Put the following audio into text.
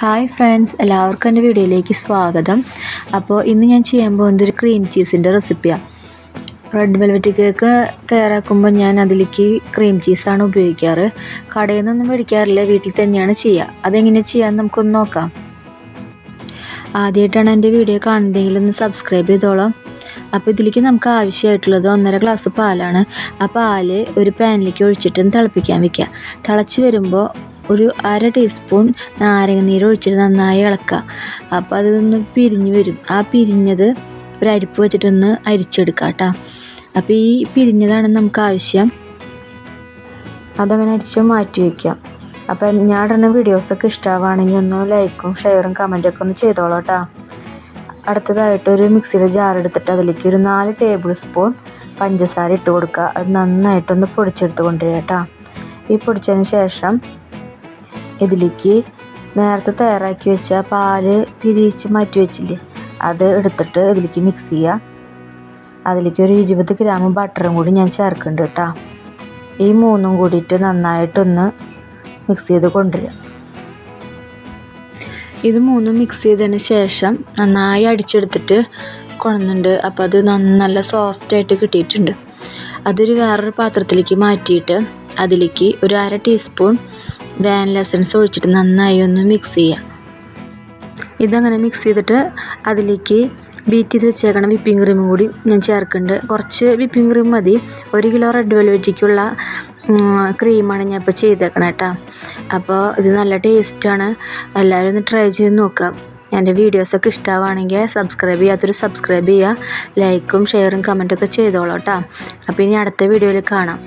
Hi friends എല്ലാവർക്കും എന്റെ വീഡിയോയിലേക്ക് സ്വാഗതം. അപ്പോൾ ഇന്ന് ഞാൻ ചെയ്യാൻ പോകുന്നത് ഒരു ക്രീം ചീസിന്റെ റെസിപ്പിയാണ് റെഡ് വെൽവെറ്റ് കേക്ക് തയ്യാറാക്കുമ്പോൾ ഞാൻ അതിലേക്ക് ക്രീം ചീസാണ് ഉപയോഗിക്കാറ്. കടയിൽ നിന്നൊന്നും മേടിക്കാറില്ല വീട്ടിൽ തന്നെയാണ് ചെയ്യുക. അതെങ്ങനെ ചെയ്യാമെന്ന് നമുക്കൊന്ന് നോക്കാം. ആദ്യമായിട്ടാണ് എന്റെ വീഡിയോ കാണുന്നതെങ്കിൽ ഒന്ന് സബ്സ്ക്രൈബ് ചെയ്തോളാം. അപ്പോൾ ഇതിലേക്ക് നമുക്ക് ആവശ്യമായിട്ടുള്ളത് ഒന്നര ഗ്ലാസ് പാലാണ്. ആ പാൽ ഒരു പാനിലേക്ക് ഒഴിച്ചിട്ട് തിളപ്പിക്കാൻ വെക്കുക. തിളച്ച് വരുമ്പോൾ ഒരു അര ടീസ്പൂൺ നാരങ്ങ ഒഴിച്ചിട്ട് നന്നായി ഇളക്കുക. അപ്പോൾ അതൊന്ന് പിരിഞ്ഞ് വരും. ആ പിരിഞ്ഞത് ഒരു അരിപ്പ് വെച്ചിട്ടൊന്ന് അരിച്ചെടുക്കുക കേട്ടോ അപ്പോൾ ഈ പിരിഞ്ഞതാണ് നമുക്ക് ആവശ്യം. അതങ്ങനെ അരിച്ച് മാറ്റി വയ്ക്കാം അപ്പോൾ ഞാൻ ഇടുന്ന വീഡിയോസൊക്കെ ഇഷ്ടമാവുകയാണെങ്കിൽ ഒന്ന് ലൈക്കും ഷെയറും കമന്റൊക്കെ ഒന്ന് ചെയ്തോളൂ കേട്ടോ അടുത്തതായിട്ട് ഒരു മിക്സിയുടെ ജാർ എടുത്തിട്ട് അതിലേക്ക് ഒരു നാല് ടേബിൾ സ്പൂൺ പഞ്ചസാര ഇട്ട് കൊടുക്കുക. അത് നന്നായിട്ടൊന്ന് പൊടിച്ചെടുത്ത് കൊണ്ടുവരിക കേട്ടോ ഈ പൊടിച്ചതിന് ശേഷം ഇതിലേക്ക് നേരത്തെ തയ്യാറാക്കി വെച്ച പാൽ പിരിച്ച് മാറ്റി വെച്ചില്ലേ അത് എടുത്തിട്ട് ഇതിലേക്ക് മിക്സ് ചെയ്യുക അതിലേക്ക് ഒരു ഇരുപത് ഗ്രാം ബട്ടറും കൂടി ഞാൻ ചേർക്കുന്നുണ്ട് കേട്ടോ. ഈ മൂന്നും കൂടിയിട്ട് നന്നായിട്ടൊന്ന് മിക്സ് ചെയ്ത് കൊണ്ടുവരിക ഇത് മൂന്നും മിക്സ് ചെയ്തതിന് ശേഷം നന്നായി അടിച്ചെടുത്തിട്ട് കൊണ്ടുവന്നുണ്ട് അപ്പോൾ അത് നല്ല സോഫ്റ്റായിട്ട് കിട്ടിയിട്ടുണ്ട്. അതൊരു വേറൊരു പാത്രത്തിലേക്ക് മാറ്റിയിട്ട് അതിലേക്ക് ഒരു അര ടീസ്പൂൺ വാനില എസൻസ് ഒഴിച്ചിട്ട് നന്നായി ഒന്ന് മിക്സ് ചെയ്യുക ഇതങ്ങനെ മിക്സ് ചെയ്തിട്ട് അതിലേക്ക് ബീറ്റ് ചെയ്ത് വെച്ചേക്കണം വിപ്പിംഗ് ക്രീമും കൂടി ഞാൻ ചേർക്കുന്നുണ്ട്. കുറച്ച് വിപ്പിംഗ് ക്രീം മതി. ഒരു കിലോ റെഡ് വെൽവെറ്റിക്കുള്ള ക്രീമാണ് ഞാൻ ഇപ്പോൾ ചെയ്തേക്കണം കേട്ടോ അപ്പോൾ ഇത് നല്ല ടേസ്റ്റാണ് എല്ലാവരും ഒന്ന് ട്രൈ ചെയ്ത് നോക്കാം. എന്റെ വീഡിയോസൊക്കെ ഇഷ്ടമാവുകയാണെങ്കിൽ സബ്സ്ക്രൈബ് ചെയ്യാത്തൊരു സബ്സ്ക്രൈബ് ചെയ്യുക. ലൈക്കും ഷെയറും കമന്റൊക്കെ ചെയ്തോളൂ കേട്ടോ അപ്പോൾ ഇനി അടുത്ത വീഡിയോയിൽ കാണാം.